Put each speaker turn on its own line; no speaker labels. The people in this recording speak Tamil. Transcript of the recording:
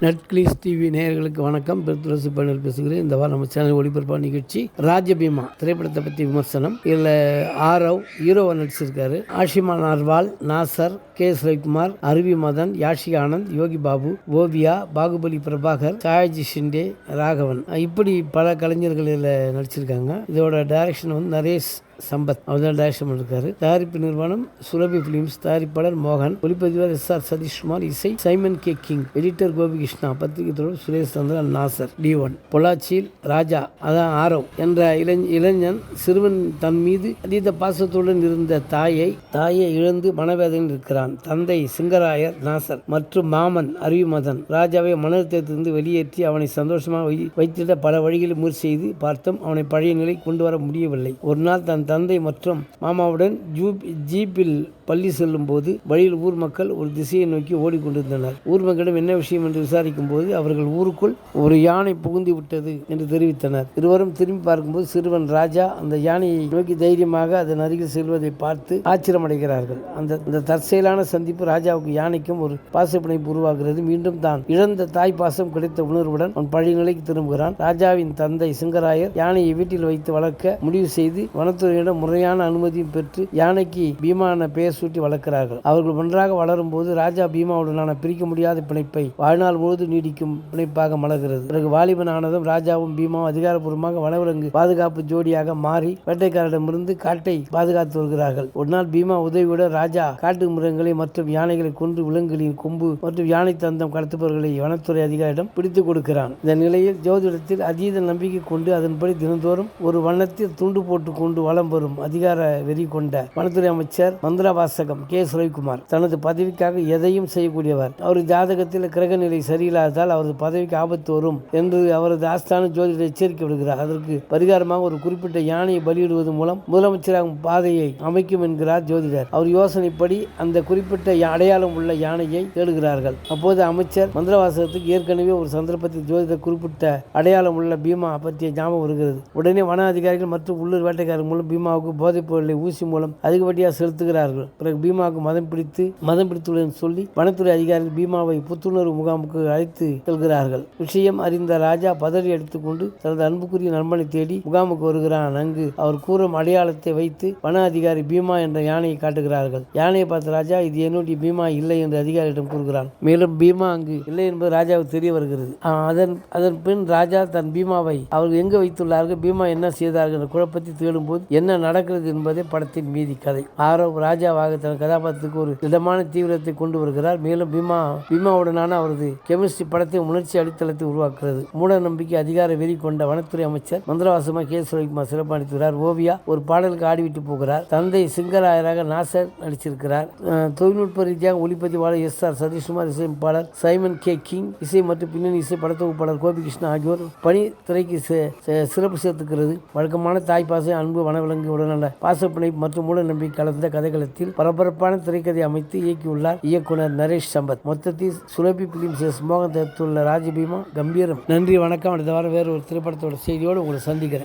நெட்கிளிஸ் டிவி நேயர்களுக்கு வணக்கம். பெருத்துரசு பேனல் பேசுகிறேன். இந்த வாரம் நம்ம சேனல் ஒளிபரப்பான நிகழ்ச்சி ராஜபீமா திரைப்படத்தை பற்றி விமர்சனம். இதில் ஆரவ் ஹீரோவை நடிச்சிருக்காரு. Ashima Narwal Nassar K S Ravikumar Aruvi Madhan யாஷி Anand Yogi Babu Oviya Baahubali Prabhakar Sayaji Shinde Raghavan. இப்படி பல கலைஞர்கள் இதில் நடிச்சிருக்காங்க. இதோட டைரக்ஷன் வந்து நரேஷ் சம்பத். அவர் தான் டைரக்ஷன் பண்ணிருக்காரு. தயாரிப்பு நிறுவனம் சுரபி பிலிம்ஸ் தயாரிப்பாளர் மோகன். ஒளிப்பதிவாளர் எஸ் ஆர் சதீஷ்குமார் இசை Simon K King. Editor Gopikrishna. பத்திரிகை தொடர் சுரேஷ் சந்திரன் நாசர். D one. பொள்ளாச்சியில் ராஜா அதான் ஆரவ் என்ற இளைஞ இளைஞன் சிறுவன் தன் மீது அதீத பாசத்துடன் இருந்த தாயை தாயை இழந்து மனவேதனையில் இருக்கிறான். தந்தை சிங்கராயர் நாசர் மற்றும் மாமன் அருவிமதன் ராஜாவை மனத்திலிருந்து வெளியேற்றி அவனை சந்தோஷமாக வை- வைத்திட பல வழிகளில் முயற்சி செய்து பார்த்தும் அவனை பழைய நிலை கொண்டு வர முடியவில்லை. ஒரு நாள் தன் தந்தை மற்றும் மாமாவுடன் ஜூப் ஜீப்பில் பள்ளி செல்லும் போது வழியில் ஊர் மக்கள் ஒரு திசையை நோக்கி ஓடிக்கொண்டிருந்தனர். ஊர் மக்களிடம் என்ன விஷயம் என்று விசாரிக்கும் போது அவர்கள் ஊருக்குள் ஒரு யானை புகுந்து விட்டது என்று தெரிவித்தனர். இருவரும் திரும்பி பார்க்கும்போது சிறுவன் ராஜா அந்த யானையை நோக்கி தைரியமாக அதன் அருகில் செல்வதை பார்த்து ஆச்சரியமடைகிறார்கள். அந்த அந்த தற்செயலான சந்திப்பு ராஜாவுக்கு யானைக்கும் ஒரு பாசப்பிணைப்பு உருவாகிறது. மீண்டும் தான் இழந்த தாய் பாசம் கிடைத்த உணர்வுடன் அவன் பழைய நிலைக்கு திரும்புகிறான். ராஜாவின் தந்தை சிங்கராயர் யானையை வீட்டில் வைத்து வளர்க்க முடிவு செய்து வனத்துறை அவர்களிடம் முறையான அனுமதியும் பெற்று யானைக்கு பீமான பெயர் சூட்டி வளர்க்கிறார்கள். அவர்கள் ஒன்றாக வளரும் போது ராஜா பீமாவுடனான பிரிக்க முடியாத பிணைப்பை வாழ்நாள் முழுவதும் நீடிக்கும் பிணைப்பாக மலர்கிறது. பிறகு வாலிபன் ஆனதும் ராஜாவும் பீமாவும் அதிகாரப்பூர்வமாக வனவிலங்கு பாதுகாப்பு ஜோடியாக மாறி வேட்டைக்காரரிடமிருந்து காட்டை பாதுகாத்து வருகிறார்கள். ஒரு நாள் பீமா உதவியுடன் ராஜா காட்டு மிருகங்களை மற்றும் யானைகளை கொன்று விலங்குகளின் கொம்பு மற்றும் யானை தந்தம் கடத்துபவர்களை வனத்துறை அதிகாரியிடம் பிடித்துக் கொடுக்கிறான். இந்த நிலையில் ஜோதிடத்தில் அதீத நம்பிக்கை கொண்டு அதன்படி தினந்தோறும் ஒரு வண்ணத்தில் துண்டு போட்டு கொண்டு அதிகாரம் வரும் அதிகார வெறி கொண்ட வனத்துறை அமைச்சர் மந்திரவாசகம் கே. சுரவிக்குமார். தனது பதவிக்காக எதையும் செய்யக்கூடியவர். அவர் ஜாதகத்தில் கிரக நிலை சரியில்லாததால் அவரது பதவிக்கு ஆபத்து வரும் என்று அவரது ஆஸ்தான ஜோதிடர் எச்சரிக்கை விடுகிறார். அதற்கு பரிகாரமாக ஒரு குறிப்பிட்ட யானையை பலியிடுவது மூலம் முதலமைச்சராகும் பாதையை அமைக்கும் என்கிறார் ஜோதிடர். அவர் யோசனைப்படி அந்த குறிப்பிட்ட அடையாளம் உள்ள யானையை தேடுகிறார்கள். அப்போது அமைச்சர் மந்திரவாசகத்துக்கு ஏற்கனவே ஒரு சந்தர்ப்பத்தில் ஜோதிடர் குறிப்பிட்ட அடையாளம் உள்ள பீமா பற்றிய ஞாபகம் வருகிறது. உடனே வன அதிகாரிகள் மற்றும் உள்ளூர் வேட்டைக்காரர் மூலம் பீமாவுக்கு போதைப் பொருளை ஊசி மூலம் அதிகப்படியாக செலுத்துகிறார்கள். பிறகு பீமாவுக்கு மதம் பிடித்து மதம் பிடித்துள்ளதுன்னு சொல்லி வனத்துறை அதிகாரிகள் பீமாவை புத்துணர்வு முகாமுக்கு அழைத்து செல்கிறார்கள். விஷயம் அறிந்த ராஜா பதறி அடித்துக்கொண்டு தனது அன்புக்குரிய நண்பனை தேடி முகாமுக்கு வருகிறான். அங்கு அவர் கூறும் அடையாளத்தை வைத்து வன அதிகாரி பீமா என்ற யானையை காட்டுகிறார்கள். யானையை பார்த்த ராஜா இது என்னுடைய பீமா இல்லை என்று அதிகாரியிடம் கூறுகிறான். மேலும் பீமா அங்கு இல்லை என்பது ராஜாவுக்கு தெரிய வருகிறது. அதன் அதன் பின் ராஜா தன் பீமாவை அவர்கள் எங்கு வைத்துள்ளார்கள் பீமா என்ன செய்தார்கள் என்ற குழப்பத்தை தேடும்போது என்ன நடக்கிறது என்பதே படத்தின் மீதி கதை. ஆரவ் ராஜாவாக தன் கதாபாத்திரத்துக்கு ஒரு திடமான தீவிரத்தை கொண்டு வருகிறார். மேலும் பீமா பீமாவுடனான அவரது கெமிஸ்ட்ரி படத்தை உணர்ச்சி அடித்தளத்தை உருவாக்குகிறது. மூட நம்பிக்கை அதிகார வெறி கொண்ட வனத்துறை அமைச்சர் மந்திரவாசமா கே. சுரவிக்குமார் சிறப்பு சிறப்பாடித்துகிறார் ஓவியா ஒரு பாடலுக்கு ஆடிவிட்டு போகிறார். தந்தை சிங்கராயராக நாசர் நடிச்சிருக்கிறார். தொழில்நுட்ப ரீதியாக ஒளிப்பதிவாளர் எஸ் ஆர் சதீஷ்குமார் இசையமைப்பாளர் சைமன் கே. கிங் இசை மற்றும் பின்னணி இசை படத்தொகுப்பாளர் கோபிகிருஷ்ணன் ஆகியோர் பணி திரைக்கு சிறப்பு சேர்த்துக்கிறது. வழக்கமான தாய்ப்பாசை அன்பு வனவிலங்கு உடனான பாசப்பிணைப்பு மற்றும் மூட நம்பிக்கை கலந்த கதைகளத்தில் பரபரப்பான திரைக்கதை அமைத்து இயக்கியுள்ளார் இயக்குனர் நரேஷ் சம்பத். மொத்தத்தில் சுலபி பிலிம்ஸ் எஸ் மோகன் தத்துள்ள ராஜபீமா கம்பீரம். நன்றி வணக்கம். அடுத்த வாரம் வேறு ஒரு திரைப்படத்தோட செய்தியோடு உங்களை சந்திக்கிறேன்.